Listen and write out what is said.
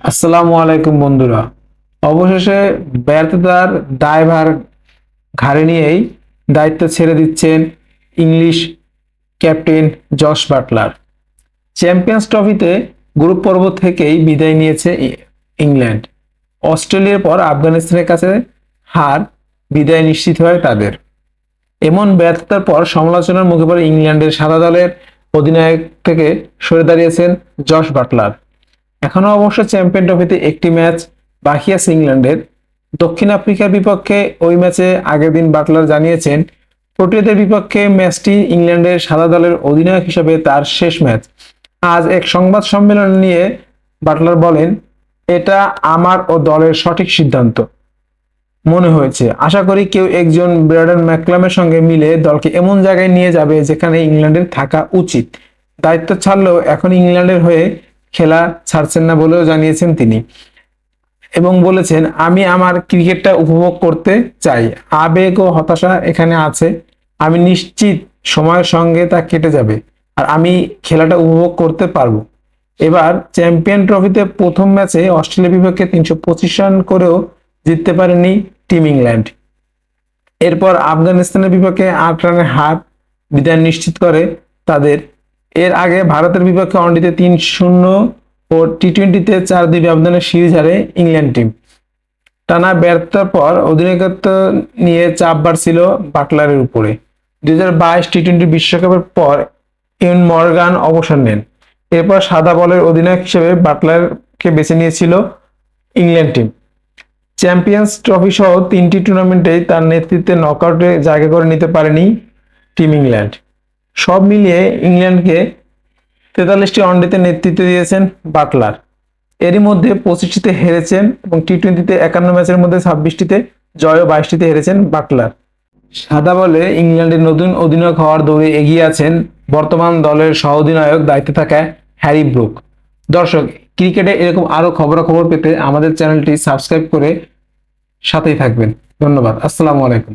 আসসালামু আলাইকুম বন্ধুরা। অবশেষে ব্যর্থতার দায়ভার ঘাড়ে নিয়েই দায়িত্ব ছেড়ে দিচ্ছেন English captain Jos Buttler. Champions ট্রফিতে গ্রুপ পর্ব থেকেই বিদায় নিয়েছে ইংল্যান্ড। অস্ট্রেলিয়ার পর আফগানিস্তানের কাছে হার বিদায় নিশ্চিত হয় তাদের। এমন ব্যর্থতার পর সমালোচনার মুখে পড়ে ইংল্যান্ডের সাদা দলের অধিনায়ক থেকে সরে দাঁড়িয়েছেন জশ বাটলার। এখনও অবশ্য চ্যাম্পিয়ন ট্রফিতে একটি ম্যাচ বাকি আছে ইংল্যান্ডের। দক্ষিণ আফ্রিকার বিপক্ষে ওই ম্যাচে আগের দিন বাটলার জানিয়েছেন প্রোটিয়াদের বিপক্ষে ম্যাচটি ইংল্যান্ডের সাদা দলের অধিনায়ক হিসেবে তার শেষ ম্যাচ। আজ এক সংবাদ সম্মেলন নিয়ে বাটলার বলেন, এটা আমার ও দলের সঠিক সিদ্ধান্ত। মনে হয়েছে, আশা করি কেউ একজন ব্র্যাডন ম্যাকলামের সঙ্গে মিলে দলকে এমন জায়গায় নিয়ে যাবে যেখানে ইংল্যান্ডের থাকা উচিত। দায়িত্ব ছাড়লেও এখন ইংল্যান্ডের হয়ে খেলা ছাড়ছেন না বলেও জানিয়েছেন তিনি। এবং বলেছেন, আমি আমার ক্রিকেটটা উপভোগ করতে চাই। আবেগ ও হতাশা এখানে আছে। আমি নিশ্চিত সময়ের সঙ্গে তা কেটে যাবে আর আমি খেলাটা উপভোগ করতে পারব। এবার চ্যাম্পিয়ন ট্রফিতে প্রথম ম্যাচে অস্ট্রেলিয়া বিপক্ষে তিনশো পঁচিশ রান করেও জিততে পারেনি টিম ইংল্যান্ড। এরপর আফগানিস্তানের বিপক্ষে আট রানের হার বিদায় নিশ্চিত করে তাদের এর আগে ভারতের বিপক্ষে ওয়ানডিতে তিন শূন্য ও টি টোয়েন্টিতে চার দুই ব্যবধানে সিরিজ হারে ইংল্যান্ড টিম। টানা ব্যর্থতার পর অধিনায়কত্ব নিয়ে চাপ বাড়ছিল বাটলারের উপরে। দুই হাজার বাইশ টি টোয়েন্টি বিশ্বকাপের পর ইউন মর্গান অবসর নেন। এরপর সাদা বলের অধিনায়ক হিসেবে বাটলারকে বেছে নিয়েছিল ইংল্যান্ড টিম। চ্যাম্পিয়ন্স ট্রফি সহ তিনটি টুর্নামেন্টেই তার নেতৃত্বে নকআউটে জায়গা করে নিতে পারেনি টিম ইংল্যান্ড। সব মিলিয়ে ইংল্যান্ডকে তেতাল্লিশটি ওয়ানডেতে নেতৃত্ব দিয়েছেন বাটলার। এরই মধ্যে পঁচিশটিতে হেরেছেন এবং টি টোয়েন্টিতে একান্ন ম্যাচের মধ্যে ছাব্বিশটিতে জয় ও বাইশটিতে হেরেছেন বাটলার। সাদা বলে ইংল্যান্ডের নতুন অধিনায়ক হওয়ার দৌড়ে এগিয়ে আছেন বর্তমান দলের সহ অধিনায়ক দায়িত্বে থাকা হ্যারি ব্রুক। দর্শক, ক্রিকেটে এরকম আরও খবরাখবর পেতে আমাদের চ্যানেলটি সাবস্ক্রাইব করে সাথেই থাকবেন। ধন্যবাদ। আসসালামু আলাইকুম।